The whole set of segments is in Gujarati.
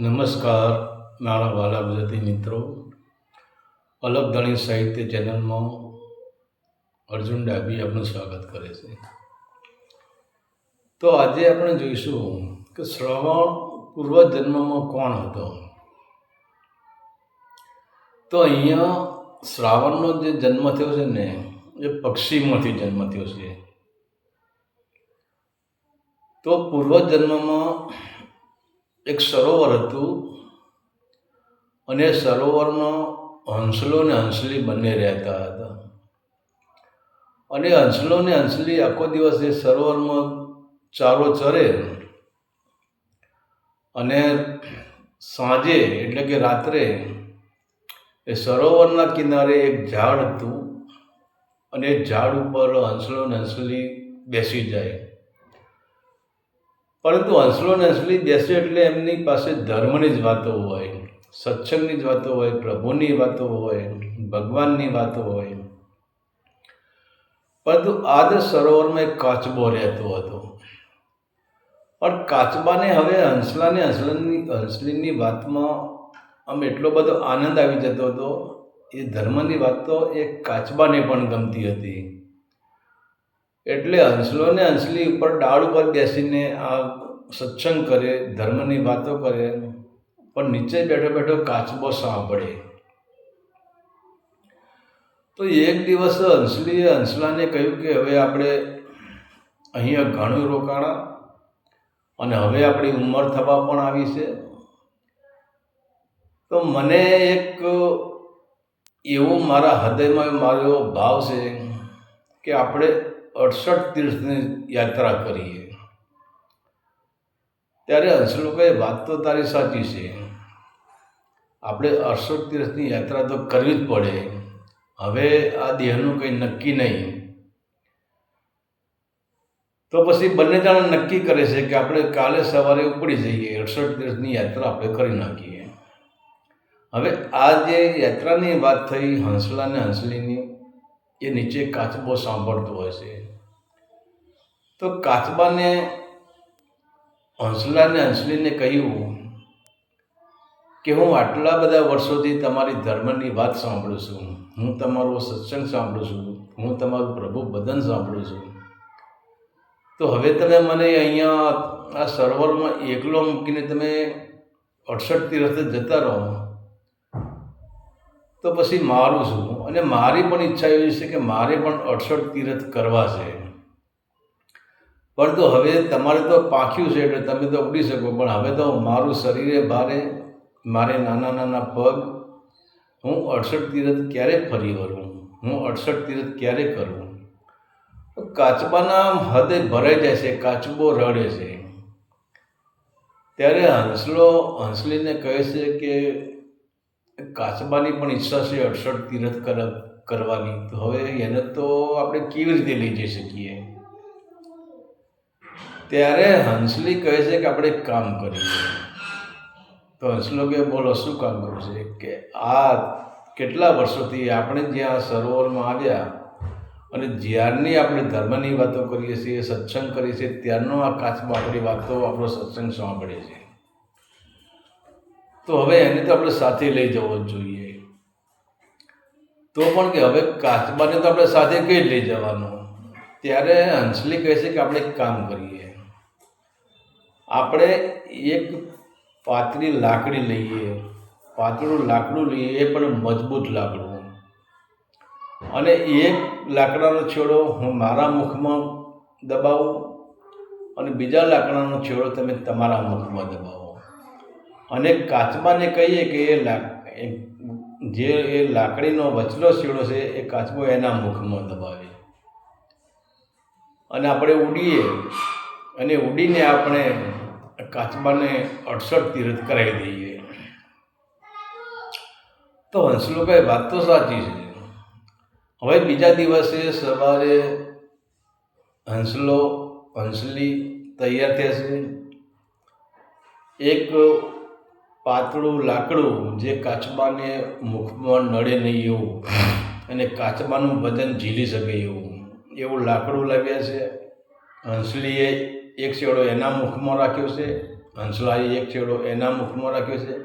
નમસ્કાર, મારા વાલા ગુજરાતી મિત્રો. અલગ સાહિત્ય ચેનલમાં અર્જુન ડાબી આપનું સ્વાગત કરે છે. તો આજે આપણે જોઈશું કે શ્રવણ પૂર્વજન્મમાં કોણ હતો? તો અહીંયા શ્રાવણનો જે જન્મ થયો છે ને, એ પક્ષીમાંથી જન્મ થયો છે. તો પૂર્વજન્મમાં એક સરોવર હતું અને સરોવરનો હંસલો ને હંસલી બંને રહેતા હતા. અને હંસલો ને હંસલી આખો દિવસ એ સરોવરમાં ચારો ચરે અને સાંજે એટલે કે રાત્રે એ સરોવરના કિનારે એક ઝાડ હતું અને ઝાડ ઉપર હંસલો ને હંસલી બેસી જાય. પરંતુ હંસલો ને હંસલી બેસે એટલે એમની પાસે ધર્મની જ વાતો હોય, સત્સંગની જ વાતો હોય, પ્રભુની વાતો હોય, ભગવાનની વાતો હોય. પરંતુ આ જ સરોવરમાં એક કાચબો રહેતો હતો. પણ કાચબાને હવે હંસલાને હંસલની, હંસલીની વાતમાં આમ એટલો બધો આનંદ આવી જતો હતો, એ ધર્મની વાત તો એ કાચબાને પણ ગમતી હતી. એટલે હંસલો ને હંસલી ઉપર ડાળ ઉપર બેસીને આ સત્સંગ કરે, ધર્મની વાતો કરે, પણ નીચે બેઠો બેઠો કાચબો સાંભળે. તો એક દિવસ હંસલીએ હંસલાને કહ્યું કે હવે આપણે અહીંયા ઘણું રોકાણા અને હવે આપણી ઉંમર થવા પણ આવી છે. તો મને એક એવો મારા હૃદયમાં મારો એવો ભાવ છે કે આપણે અડસઠ તીર્થની યાત્રા કરીએ. ત્યારે હંસલુભાઈ વાત તો તારી સાચી છે. આપણે અડસઠ તીર્થની યાત્રા તો કરવી જ પડે. હવે આ દેહનું કંઈ નક્કી નહીં. તો પછી બંને જણા નક્કી કરે છે કે આપણે કાલે સવારે ઉપડી જઈએ, અડસઠ તીર્થની યાત્રા આપણે કરી નાખીએ. હવે આ જે યાત્રાની વાત થઈ હંસલા ને હંસલીની એ નીચે કાચબો સાંભળતો હશે. તો કાચબાને હંસલાને હંસલીને કહ્યું કે હું આટલા બધા વર્ષોથી તમારી ધર્મની વાત સાંભળું છું. હું તમારો સત્સંગ સાંભળું છું. હું તમારું પ્રભુ બદન સાંભળું છું. તો હવે તમે મને અહીંયા આ સરોવરમાં એકલો મૂકીને તમે અડસઠ તીર્થે જતા રહો. તો પછી મારું શું? અને મારી પણ ઈચ્છા એવી છે કે મારે પણ અડસઠ તીર્થ કરવા છે. પરંતુ હવે તમારે તો પાંખ્યું છે એટલે તમે તો ઉડી શકો, પણ હવે તો મારું શરીરે ભારે, મારે નાના નાના પગ, હું અડસઠ તીરથ ક્યારે ફરી વળું? હું અડસઠ તીરથ ક્યારે કરું? તો કાચબાના હદે ભરાઈ જાય છે, કાચબો રડે છે. ત્યારે હંસલો, હંસલીને કહે છે કે કાચબાની પણ ઈચ્છા છે અડસઠ તીરથ કરવાની. તો હવે એને તો આપણે કેવી રીતે લઈ જઈ શકીએ? ત્યારે હંસલી કહે છે કે આપણે કામ કરીએ. તો હંસલો કે બોલો, શું કામ કરવું છે? કે આ કેટલા વર્ષોથી આપણે જ્યાં સરોવરમાં આવ્યા અને જ્યારની આપણે ધર્મની વાતો કરીએ છીએ, સત્સંગ કરીએ છીએ, ત્યારનો આ કાચબો આપણી વાતો, આપણો સત્સંગ સાંભળે છે. તો હવે એને તો આપણે સાથે લઈ જવો જ જોઈએ. તો પણ કે હવે કાચબાને તો આપણે સાથે કઈ લઈ જવાનું? ત્યારે હંસલી કહે છે કે આપણે એક કામ કરીએ. આપણે એક પાતળી લાકડી લઈએ. પાતળું લાકડું લઈએ એ પણ મજબૂત લાકડું. અને એક લાકડાનો છેડો હું મારા મુખમાં દબાવું અને બીજા લાકડાનો છેડો તમે તમારા મુખમાં દબાવો. અને કાચબાને કહીએ કે એ જે એ લાકડીનો વચલો છેડો છે, એ કાચબો એના મુખમાં દબાવે. અને આપણે ઉડીએ અને ઉડીને આપણે કાચબાને અડસઠ તીરથ કરાવી દઈએ. તો હંસલુભાઈ, વાત તો સાચી છે. હવે બીજા દિવસે સવારે હંસલો, હંસલી તૈયાર થશે એક પાતળું લાકડું જે કાચબાને મુખમાં નડે નહીં એવું અને કાચબાનું વજન ઝીલી શકે એવું. એવું લાકડું લાવ્યા છે. હંસલીએ એક છેડો એના મુખમાં રાખ્યો છે. હંસલાએ એક છેડો એના મુખમાં રાખ્યો છે.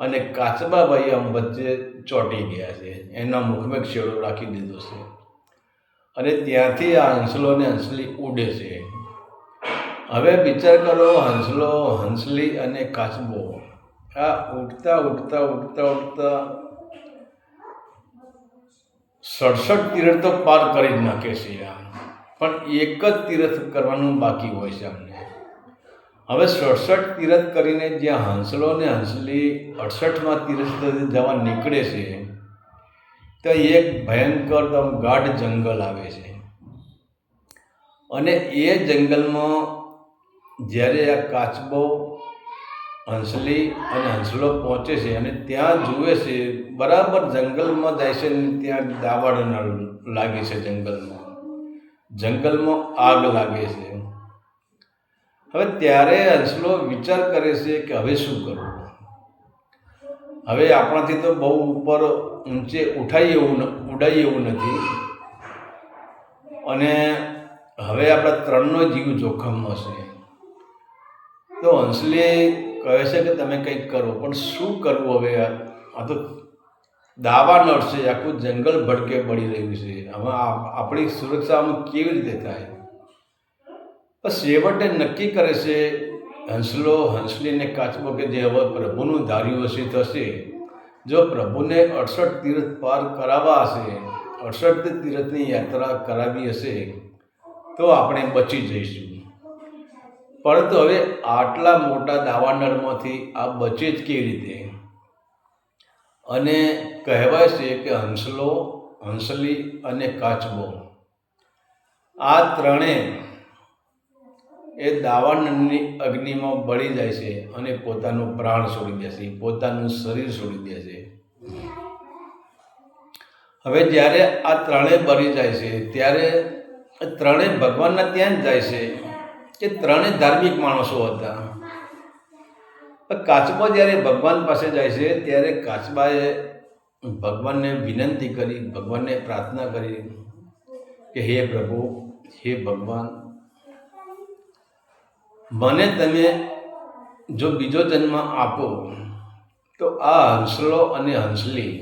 અને કાચબાભાઈ આમ વચ્ચે ચોંટી ગયા છે. એના મુખમાં એક છેડો રાખી દીધો છે. અને ત્યાંથી આ હંસલો અને હંસલી ઉડે છે. હવે વિચાર કરો હંસલો, હંસલી અને કાચબો આ ઉઠતા ઉઠતા ઉઠતા ઉઠતા સડસઠ તીરથ તો પાર કરી જ નાખે છે આમ પણ એક જ તીરથ કરવાનું બાકી હોય છે અમને. હવે સડસઠ તીરથ કરીને જ્યાં હંસલો ને હંસલી અડસઠમાં તીરથ જવા નીકળે છે તો એક ભયંકર તમ ગાઢ જંગલ આવે છે. અને એ જંગલમાં જ્યારે આ કાચબો હંસલી અને હંસલો પહોંચે છે અને ત્યાં જુએ છે, બરાબર જંગલમાં જાય છે ને ત્યાં દાવાડ લાગે છે જંગલમાં. જંગલમાં આગ લાગે છે. હવે ત્યારે હંસલો વિચાર કરે છે કે હવે શું કરવું? હવે આપણાથી તો બહુ ઉપર ઊંચે ઉઠાઈ એવું ઉડાઈ એવું નથી. અને હવે આપણા ત્રણનો જીવ જોખમમાં છે. તો હંસલી કહે છે કે તમે કંઈક કરો, પણ શું કરવું હવે આ તો દાવા નડશે, આખું જંગલ ભડકે પડી રહ્યું છે. હવે આપણી સુરક્ષામાં કેવી રીતે થાય? બસ છેવટે નક્કી કરે છે, હંસલો, હંસલીને કાચબો કે જે હવે પ્રભુનું ધાર્યું હશે, થશે. જો પ્રભુને અડસઠ તીર્થ પાર કરાવવા હશે, અડસઠ તીર્થની યાત્રા કરાવી હશે, તો આપણે બચી જઈશું. પરંતુ હવે આટલા મોટા દાવાનળમાંથી આ બચે જ કેવી રીતે? અને કહેવાય છે કે હંસલો, હંસલી અને કાચબો. આ ત્રણેય એ દાવાનળની અગ્નિમાં બળી જાય છે અને પોતાનું પ્રાણ છોડી દે છે, પોતાનું શરીર છોડી દે છે. હવે જ્યારે આ ત્રણેય બળી જાય છે, ત્યારે ત્રણેય ભગવાનના ત્યાં જ જાય છે. કે ત્રણેય ધાર્મિક માણસો હતા. કાચબા જ્યારે ભગવાન પાસે જાય છે, ત્યારે કાચબાએ ભગવાનને વિનંતી કરી, ભગવાનને પ્રાર્થના કરી કે, હે પ્રભુ, હે ભગવાન, મને તમે જો બીજો જન્મ આપો, તો આ હંસલો અને હંસલી,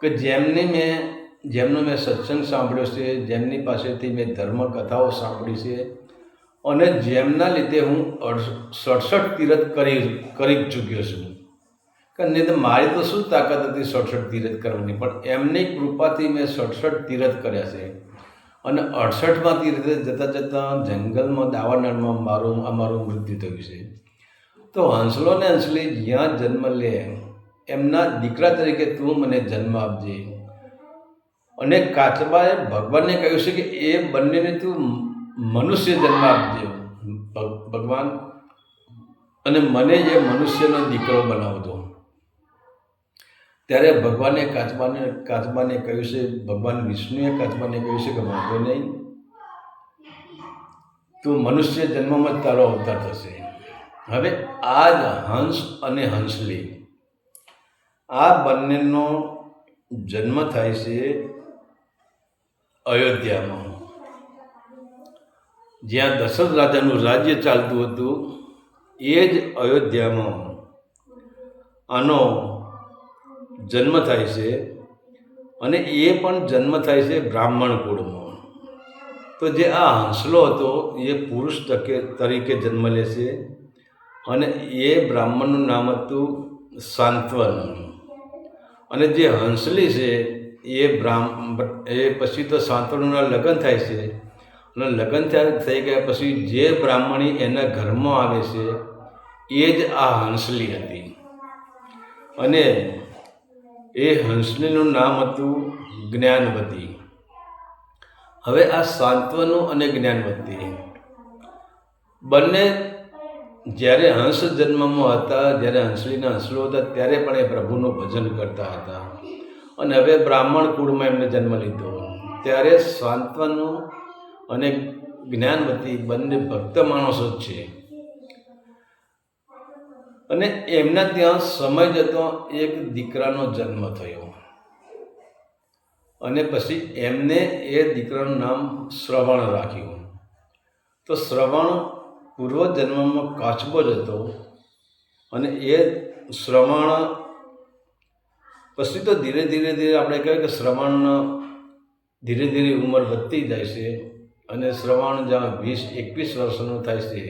કે જેમને મેં જેમનો મેં સત્સંગ સાંભળ્યો છે, જેમની પાસેથી મેં ધર્મ કથાઓ સાંભળી છે અને જેમના લીધે હું સડસઠ તીરથ કરી કરી ચૂક્યો છું. કારણ નહીં તો મારી તો શું તાકાત હતી સડસઠ તીરથ કરવાની? પણ એમની કૃપાથી મેં સડસઠ તીરથ કર્યા છે. અને અડસઠમાં તીરથે જતાં જતાં જંગલમાં, દાવાનળમાં મારું, અમારું મૃત્યુ થયું છે. તો હંસલો ને હંસલી, જ્યાં જન્મ લે, એમના દીકરા તરીકે તું મને જન્મ આપજે. અને કાચબાએ ભગવાનને કહ્યું છે કે એ બંનેને તું મનુષ્ય જન્મ આપજે. ભગ- ભગવાન, અને મને જે મનુષ્યનો દીકરો બનાવતો ત્યારે ભગવાને કાચબાને કાચબાને કહ્યું છે, ભગવાન વિષ્ણુએ કાચબાને કહ્યું છે કે વાંધો નહીં. તું મનુષ્ય જન્મમાં જ તારો અવતાર થશે. હવે આ જ હંસ અને હંસલી. આ બંનેનો જન્મ થાય છે અયોધ્યામાં જ્યાં દશરથ રાજાનું રાજ્ય ચાલતું હતું, એ જ અયોધ્યામાં આનો જન્મ થાય છે અને એ પણ જન્મ થાય છે બ્રાહ્મણ કુળમાં. તો જે આ હંસલો હતો, એ પુરુષ તકે, તરીકે જન્મ લે છે અને એ બ્રાહ્મણનું નામ હતું સાંત્વન. અને જે હંસલી છે એ બ્રાહ્મ, એ પછી તો સાંત્વનના લગ્ન થાય છે. અને લગ્ન થઈ ગયા પછી જે બ્રાહ્મણી એના ઘરમાં આવે છે, એ જ આ હંસલી હતી. અને એ હંસલીનું નામ હતું જ્ઞાનવતી. હવે આ સાંત્વનું અને જ્ઞાનવતી. બંને જ્યારે હંસ જન્મમાં હતા, જ્યારે હંસલીના હંસલો હતા, ત્યારે પણ એ પ્રભુનું ભજન કરતા હતા. અને હવે બ્રાહ્મણ કુળમાં એમને જન્મ લીધો. ત્યારે સાંત્વનું અને જ્ઞાનવતી બંને ભક્ત માણસો જ છે. અને એમના ત્યાં સમય જતો એક દીકરાનો જન્મ થયો. અને પછી એમને એ દીકરાનું નામ શ્રવણ રાખ્યું. તો શ્રવણ પૂર્વજન્મમાં કાચબો જ હતો. અને એ શ્રવણ પછી તો ધીરે ધીરે ધીરે આપણે કહેવાય કે શ્રવણ ધીરે ધીરે ઉંમર વધતી જાય છે અને શ્રવણ જ્યાં વીસ, એકવીસ વર્ષનું થાય છે,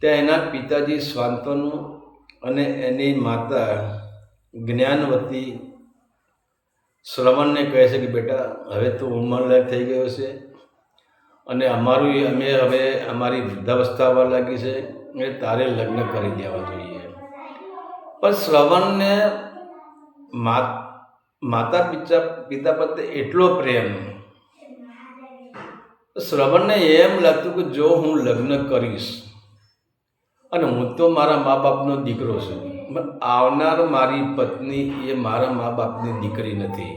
ત્યાં એના પિતાજી સ્વાંતનુ અને એની માતા જ્ઞાનવતી શ્રવણને કહે છે કે બેટા, હવે તો ઉંમરલાયક થઈ ગયો છે અને અમારું અમે હવે અમારી વૃદ્ધાવસ્થા આવવા લાગી છે એ તારે લગ્ન કરી દેવા જોઈએ. પણ શ્રવણને માતા પિતા પિતા પ્રત્યે એટલો પ્રેમ. શ્રવણને એમ લાગતું કે જો હું લગ્ન કરીશ, અને હું તો મારા મા બાપનો દીકરો છું, પણ આવનાર મારી પત્ની એ મારા મા બાપની દીકરી નથી.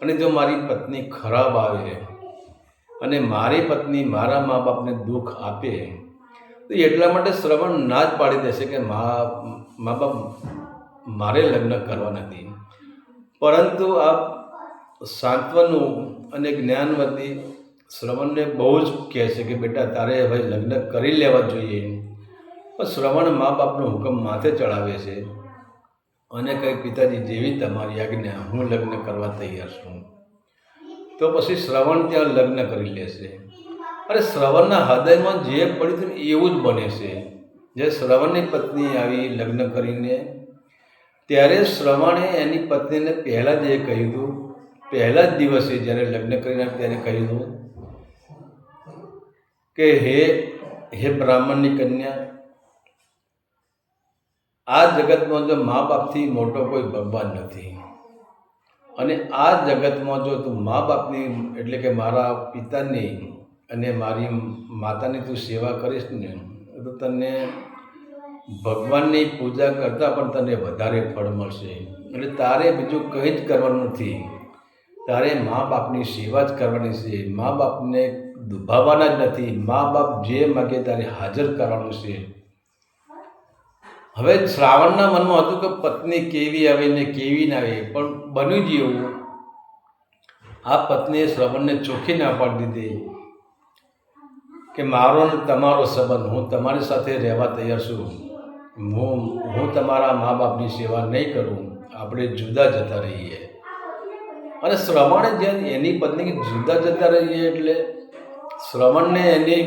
અને જો મારી પત્ની ખરાબ આવે, અને મારી પત્ની મારા મા બાપને દુઃખ આપે, તો એટલા માટે શ્રવણ ના જ પાડી દેશે કે મા મા બાપ મારે લગ્ન કરવા નથી. પરંતુ આ સાંત્વનું અને જ્ઞાનવતી શ્રવણને બહુ જ કહે છે કે, બેટા, તારે હવે લગ્ન કરી લેવા જોઈએ. પણ શ્રવણ મા બાપનો હુકમ માથે ચડાવે છે. અને કહે પિતાજી જેવી તમારી આજ્ઞા, હું લગ્ન કરવા તૈયાર છું. તો પછી શ્રવણ ત્યાં લગ્ન કરી લેશે અરે, શ્રવણના હૃદયમાં જે પડ્યું હતું એવું જ બને છે. જે શ્રવણની પત્ની આવી લગ્ન કરીને ત્યારે શ્રવણે એની પત્નીને પહેલાં જ એ કહ્યું હતું, પહેલા જ દિવસે જ્યારે લગ્ન કરીને ત્યારે કહ્યું હતું, કે હે હે બ્રાહ્મણની કન્યા, આ જગતમાં જો મા બાપથી મોટો કોઈ ભગવાન નથી, અને આ જગતમાં જો તું મા બાપની એટલે કે મારા પિતાની અને મારી માતાની તું સેવા કરીશ ને, તો તને ભગવાનની પૂજા કરતાં પણ તને વધારે ફળ મળશે. એટલે તારે બીજું કંઈ જ કરવાનું નથી. તારે મા બાપની સેવા જ કરવાની છે. મા બાપને દુભાવવાના જ નથી. મા બાપ જે માગે તારે હાજર કરવાનું છે. હવે શ્રાવણના મનમાં હતું કે પત્ની કેવી આવે ને કેવી ના આવે, પણ બન્યું જ એવું. આ પત્નીએ શ્રવણને ચોખ્ખી ના પાડી દીધી કે મારો ને તમારો સંબંધ, હું તમારી સાથે રહેવા તૈયાર છું. હું હું તમારા મા બાપની સેવા નહીં કરું, આપણે જુદા જતા રહીએ. અને શ્રવણે જેમ એની પત્ની જુદા જતા રહીએ એટલે શ્રવણને એની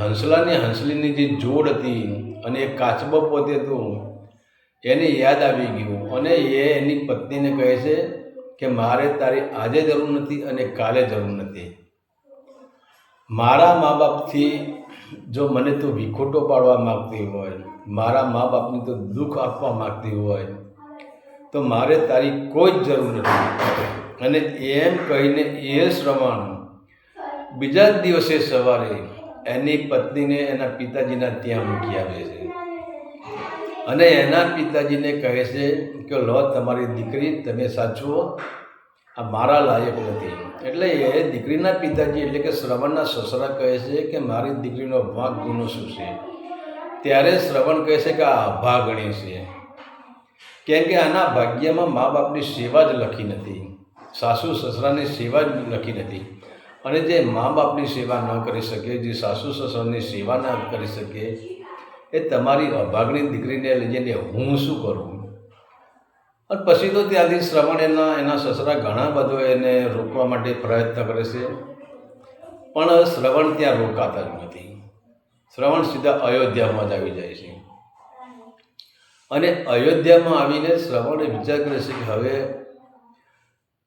હંસલાની હંસલીની જે જોડ હતી અને એ કાચબો પોતે હતું એને યાદ આવી ગયું અને એ એની પત્નીને કહે છે કે મારે તારી આજે જરૂર નથી અને કાલે જરૂર નથી. મારા મા બાપથી જો મને તું વિખોટો પાડવા માગતી હોય, મારા મા બાપને તો દુઃખ આપવા માગતી હોય, તો મારે તારી કોઈ જ જરૂર નથી. અને એમ કહીને એ શ્રવણ બીજા જ દિવસે સવારે એની પત્નીને એના પિતાજીના ત્યાં મૂકી આવે છે. અને એના પિતાજીને કહે છે કે, લો, તમારી દીકરી, તમે સાચવો. આ મારા લાયક નથી. એટલે એ દીકરીના પિતાજી એટલે કે શ્રવણના સસરા કહે છે કે મારી દીકરીનો ભાગ ગુનો શું છે? ત્યારે શ્રવણ કહે છે કે આ અભાગણી છે. કેમ કે આના ભાગ્યમાં મા બાપની સેવા જ લખી નથી. સાસુ સસરાની સેવા જ લખી નથી. અને જે મા બાપની સેવા ન કરી શકે, જે સાસુ સસરાની સેવા ન કરી શકે, એ તમારી અભાગની દીકરીને લઈ જઈને હું શું કરું? અને પછી તો ત્યાંથી શ્રવણ એના એના સસરા ઘણા બધો એને રોકવા માટે પ્રયત્ન કરે છે. પણ શ્રવણ ત્યાં રોકાતા જ નથી. શ્રવણ સીધા અયોધ્યામાં જ આવી જાય છે. અને અયોધ્યામાં આવીને શ્રવણે વિચાર કરે છે કે હવે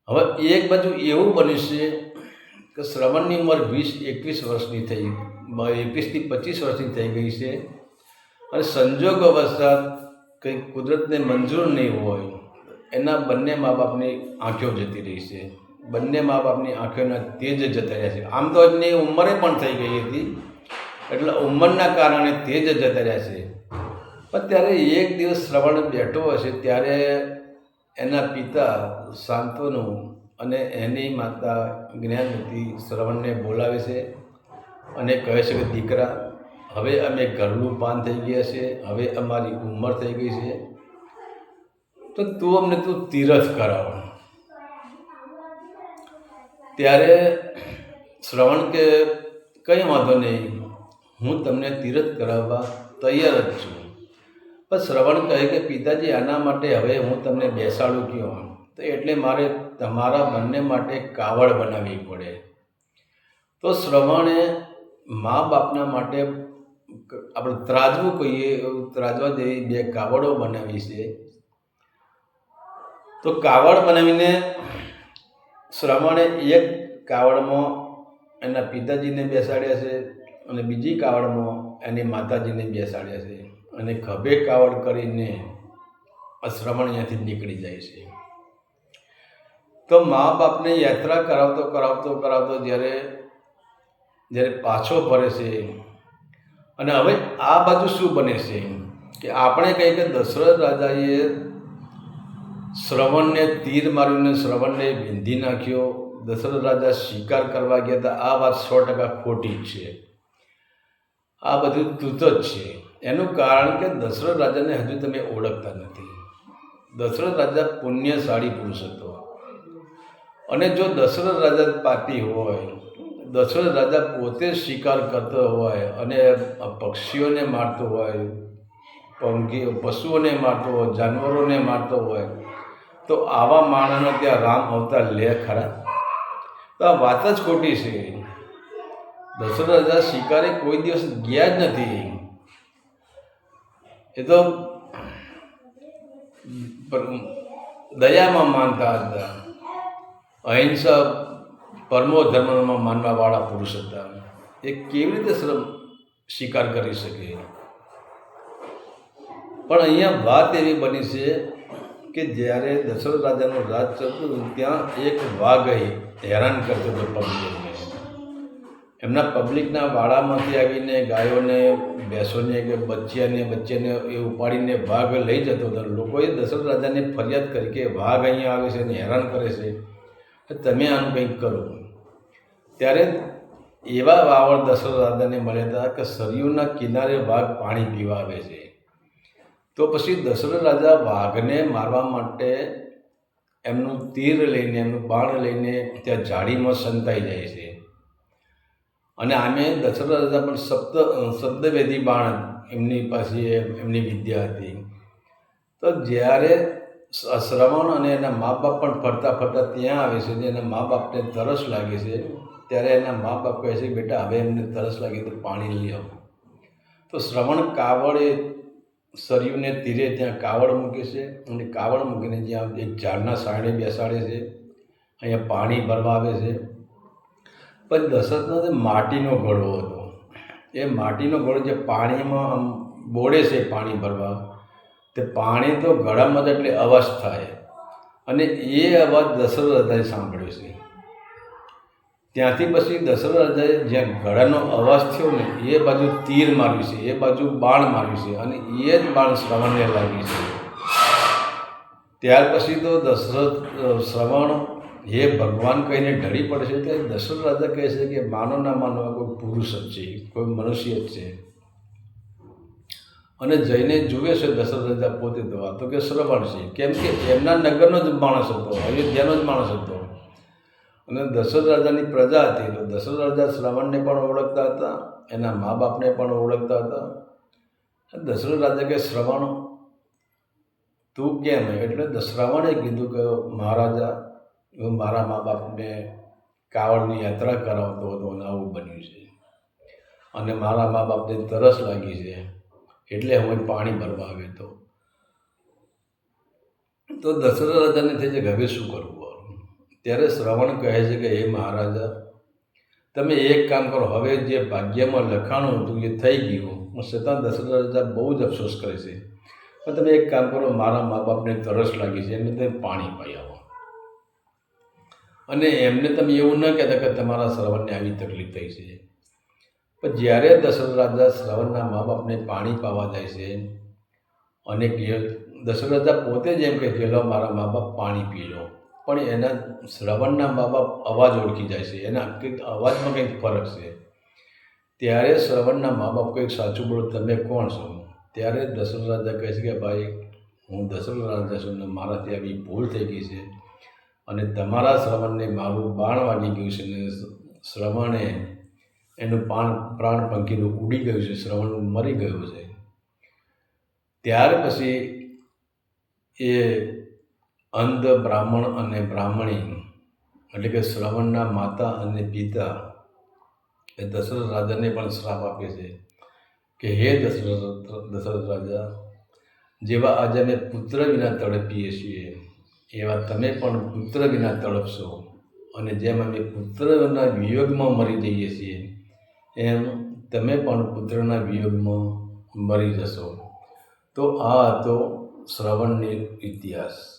હવે એક બાજુ એવું બન્યું છે કે શ્રવણની ઉંમર વીસ, એકવીસ વર્ષની થઈ એકવીસથી પચીસ વર્ષની થઈ ગઈ છે. અને સંજોગ અવસ્થા કંઈક કુદરતને મંજૂર નહીં હોય. એના બંને મા બાપની આંખો જતી રહી છે. બંને મા બાપની આંખોના તેજ જતા રહ્યા છે. આમ તો એમની ઉંમરે પણ થઈ ગઈ હતી. એટલે ઉંમરના કારણે તેજ જતા રહ્યા છે. પણ ત્યારે એક દિવસ શ્રવણ બેઠો હશે ત્યારે એના પિતા શાંતનુ અને એની માતા જ્ઞાનવતી શ્રવણને બોલાવે છે અને કહે છે કે, દીકરા, હવે અમે ઘરનું પાન થઈ ગયા છે. હવે અમારી ઉંમર થઈ ગઈ છે. તો તું અમને તું તીરથ કરાવ ત્યારે શ્રવણ કે કંઈ વાંધો નહીં, હું તમને તીરથ કરાવવા તૈયાર જ છું. પણ શ્રવણ કહે કે પિતાજી, આના માટે હવે હું તમને બેસાડું કયો? તો એટલે મારે તમારા બંને માટે કાવડ બનાવવી પડે. તો શ્રવણે મા બાપના માટે આપણે ત્રાજવું કહીએ, ત્રાજવા જેવી બે કાવડો બનાવી છે. તો કાવડ બનાવીને શ્રવણે એક કાવડમાં એના પિતાજીને બેસાડ્યા છે અને બીજી કાવડમાં એની માતાજીને બેસાડ્યા છે. અને ખભે કાવડ કરીને આ શ્રવણ અહીંયાથી નીકળી જાય છે. તો મા બાપને યાત્રા કરાવતો કરાવતો કરાવતો જ્યારે જ્યારે પાછો ફરે છે અને હવે આ બાજુ શું બને છે? કે આપણે કહીએ કે દશરથ રાજાએ શ્રવણને તીર મારીને શ્રવણને વિંધી નાખ્યો. દશરથ રાજા શિકાર કરવા ગયા હતા. આ વાત સો ટકા ખોટી છે. આ બધું તૂત જ છે. એનું કારણ કે દશરથ રાજાને હજુ તમે ઓળખતા નથી. દશરથ રાજા પુણ્યશાળી પુરુષ હતો. અને જો દશરથ રાજા પાપી હોય, દશરથ રાજા પોતે શિકાર કરતો હોય અને પક્ષીઓને મારતો હોય, પંખી, પશુઓને મારતો હોય, જાનવરોને મારતો હોય તો આવા માણસને ત્યાં રામ અવતાર લે ખરા. તો આ વાત જ ખોટી છે. દશરથ રાજા શિકારે કોઈ દિવસ ગયા જ નથી. એ તો દયામાં માનતા હતા. અહિંસા પરમો ધર્મમાં માનવાવાળા પુરુષ હતા. એ કેવી રીતે શ્રમ સ્વીકાર કરી શકે? પણ અહીંયા વાત એવી બની છે કે જ્યારે દશરથ રાજાનું રાજ ચાલતું હતું, ત્યાં એક વાઘ હેરાન કરતો હતો પબ્લિકને એમના પબ્લિકના વાડામાંથી આવીને ગાયોને, ભેંસોને કે બચ્ચિયાને બચ્ચેને એ ઉપાડીને વાઘ લઈ જતો હતો. લોકોએ દશરથ રાજાને ફરિયાદ કરી કે વાઘ અહીંયા આવે છે અને હેરાન કરે છે. તમે આનું કંઈક કરો. ત્યારે એવા વાવડ દશરથ રાજાને મળ્યા હતા કે સરયુના કિનારે વાઘ પાણી પીવા આવે છે. તો પછી દશરથ રાજા વાઘને મારવા માટે એમનું તીર લઈને, એમનું બાણ લઈને ત્યાં જાળીમાં સંતાઈ જાય છે. અને આમે દશરથ રાજા પણ શબ્દ શબ્દવેદી બાણ એમની પાસે, એમની વિદ્યા હતી. તો જ્યારે શ્રવણ અને એના મા બાપ પણ ફરતા ફરતા ત્યાં આવે છે એના મા બાપને તરસ લાગે છે, ત્યારે એના મા બાપ કહે છે, બેટા, હવે એમને તરસ લાગે તો પાણી લઈ આવો. તો શ્રવણ કાવડે સરયુને તીરે ત્યાં કાવડ મૂકે છે અને કાવડ મૂકીને જ્યાં એક ઝાડના સાણે બેસાડે છે, અહીંયા પાણી ભરવા આવે છે. પણ દશરથનો જે માટીનો ઘડો હતો, એ માટીનો ઘડો જે પાણીમાં આમ બોળે છે પાણી ભરવા, તે પાણી તો ગળામાં એટલે અવાજ થાય. અને એ અવાજ દશરથ રાજાએ સાંભળ્યો છે. ત્યાંથી પછી દશરથ રાજાએ જ્યાં ગળાનો અવાજ થયો ને, એ બાજુ તીર માર્યું છે, એ બાજુ બાણ માર્યું છે અને એ જ બાણ શ્રવણને લાગી છે. ત્યાર પછી તો દશરથ શ્રવણ, હે ભગવાન કહીને ઢળી પડશે ત્યારે દશરથ રાજા કહે છે કે, માનો ના માનો કોઈ પુરુષ જ છે, કોઈ મનુષ્ય જ છે. અને જઈને જુએ છે દશરથ રાજા પોતે આ તો કે શ્રવણ છે. કેમ કે એમના નગરનો જ માણસ હતો, અયોધ્યાનો જ માણસ હતો. અને દશરથ રાજાની પ્રજા હતી. તો દશરથ રાજા શ્રવણને પણ ઓળખતા હતા, એના મા બાપને પણ ઓળખતા હતા. દશરથ રાજા કે, શ્રવણ, તું કેમ? એટલે શ્રવણે કીધું કે, મહારાજા, હું મારા મા બાપને કાવડની યાત્રા કરાવતો હતો અને આવું બન્યું છે. અને મારા મા બાપને તરસ લાગી છે, એટલે હું પાણી ભરવા આવ્યો હતો. તો દશરથ રાજાને થઈ છે, હવે શું કરવું? ત્યારે શ્રવણ કહે છે કે, હે મહારાજા, તમે એક કામ કરો, હવે જે ભાગ્યમાં લખાણું હતું એ થઈ ગયું. હું છતાં દશરથ રાજા બહુ જ અફસોસ કરે છે. પણ તમે એક કામ કરો, મારા મા બાપને તરસ લાગી છે એમને તમે પાણી પાઈ આવો. અને એમને તમે એવું ન કહેતા કે તમારા શ્રવણને આવી તકલીફ થઈ છે. પણ જ્યારે દશરથ રાજા શ્રવણના મા બાપને પાણી પાવા જાય છે, અને દશરથ રાજા પોતે જ એમ કહે કે મારા મા બાપ પાણી પી લો. પણ એના શ્રવણના મા બાપ અવાજ ઓળખી જાય છે. એના કંઈક અવાજમાં કંઈક ફરક છે. ત્યારે શ્રવણના મા બાપ કંઈક સાચું બોલો, તમે કોણ છો? ત્યારે દશરથ રાજા કહે છે કે, ભાઈ, હું દશરથ રાજા છું ને મારાથી આવી ભૂલ થઈ ગઈ છે. અને તમારા શ્રવણને મારું બાણ વાગી ગયું છે ને શ્રવણે એનું પાણ પ્રાણ પંખીનું ઉડી ગયું છે, શ્રવણ મરી ગયું છે. ત્યાર પછી એ અંધ બ્રાહ્મણ અને બ્રાહ્મણી, એટલે કે શ્રવણના માતા અને પિતા, એ દશરથ રાજાને પણ શ્રાપ આપે છે કે હે દશરથ દશરથ રાજા, જેવા આજે અમે પુત્ર વિના તડપીએ છીએ, એવા તમે પણ પુત્ર વિના તડપશો. અને જેમ અમે પુત્રના વિયોગમાં મરી જઈએ છીએ, એમ તમે પણ પુત્રના વિયોગમાં મરી જશો. તો આ હતો શ્રવણની ઇતિહાસ.